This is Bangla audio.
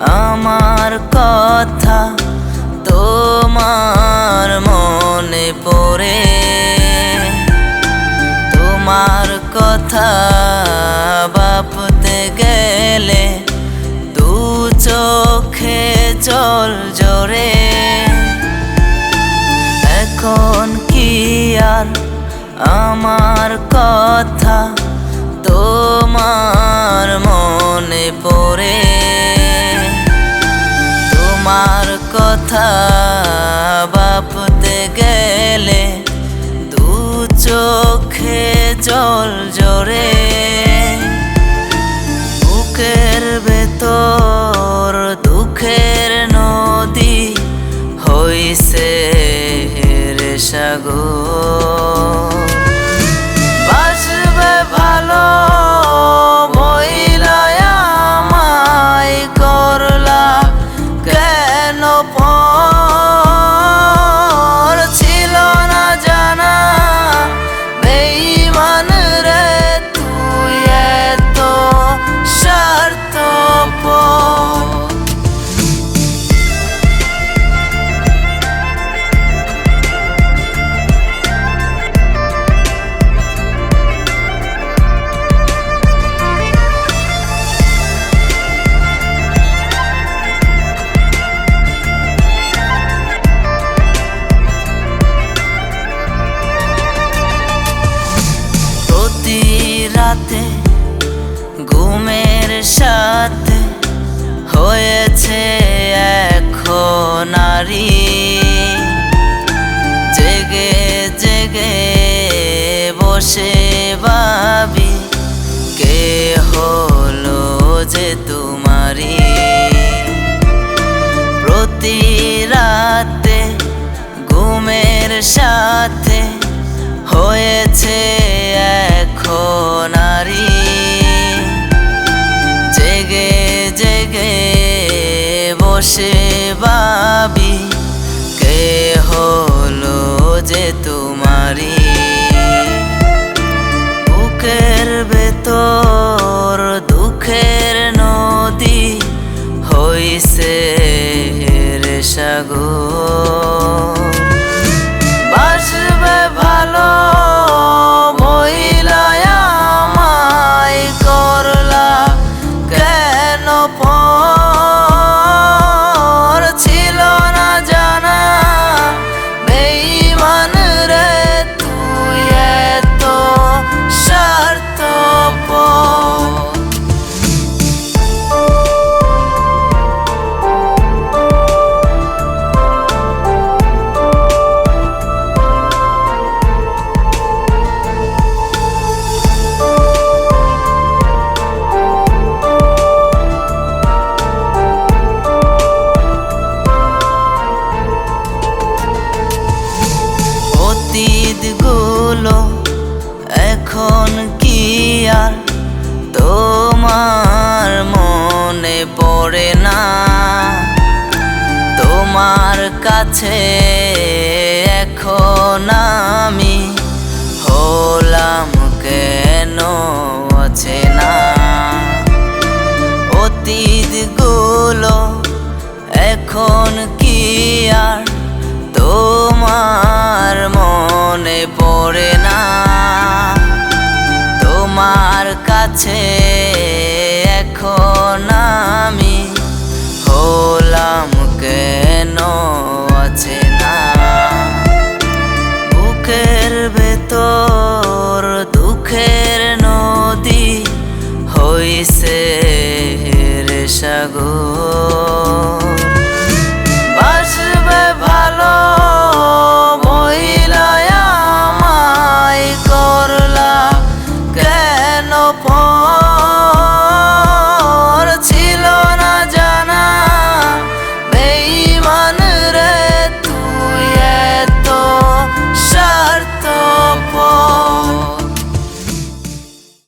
আমার কথা তোমার মনে পড়ে। তোমার কথা বাপতে গেলে দু চোখে জল জোরে এখন কি আর আমার কথা তোমার মনে পড়ে? বাপতে গেলে দু চোখে জল জোরে বুকের ভেতর দুঃখের নদী হইছে রে সাগর। রাতে ঘুমের সাথে হয়েছে এখন জেগে জেগে বসে ভাবি কে হলো যে তোমারি। প্রতি রাতে ঘুমের সাথে হয়েছে এখন सेवा তোমার মনে পড়ে না। তোমার কাছে এখন আমি হলাম কেন আছে না। অতীতগুলো এখন কি আর তোমার মনে পড়ে না? তোমার কাছে você.